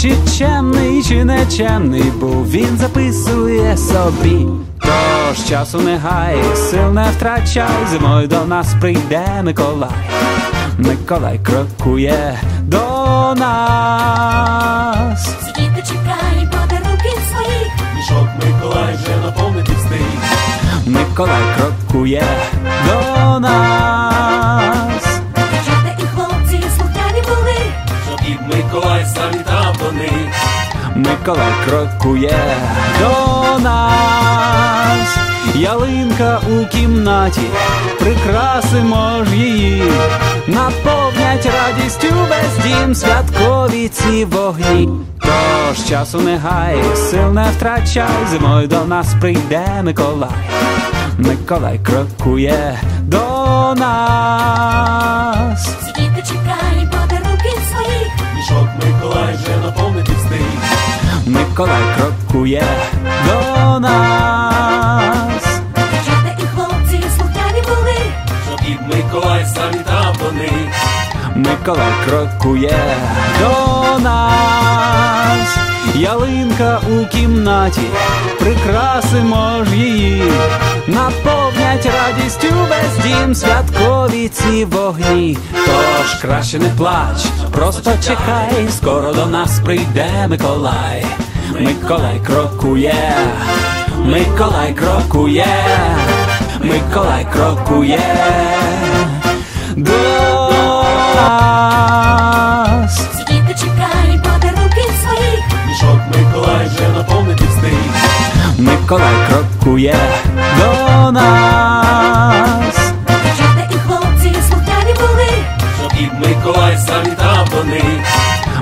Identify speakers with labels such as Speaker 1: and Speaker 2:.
Speaker 1: чи чемний, чи нечемний, бо він записує собі. Тож часу не гай, сил не втрачай, зимою до нас прийде Миколай. Миколай крокує до нас.
Speaker 2: Сидіти чекай, подарунків своїх.
Speaker 3: Мішок Миколай вже наповнити встиг.
Speaker 1: Миколай крокує до нас.
Speaker 3: Миколай
Speaker 1: крокує до нас. Ялинка у кімнаті, прикрасимо ж її, наповнять радістю весь дім святкові ці вогні. Тож часу не гай, сил не втрачай, зимою до нас прийде Миколай. Миколай крокує до нас.
Speaker 3: Миколай
Speaker 1: крокує до нас.
Speaker 2: Дівчата і хлопці слухняні були.
Speaker 3: Щоб і Миколай завітав до них.
Speaker 1: Миколай крокує до нас. Ялинка у кімнаті, прикрасимо ж її, наповнять радістю весь дім святкові ці вогні. Тож краще не плач, просто чекай, скоро до нас прийде Миколай. Миколай крокує, Миколай крокує, Миколай крокує до нас.
Speaker 2: Сидіти чекає подарунків своїх.
Speaker 3: Мішок Миколай вже наповнити встиг.
Speaker 1: Миколай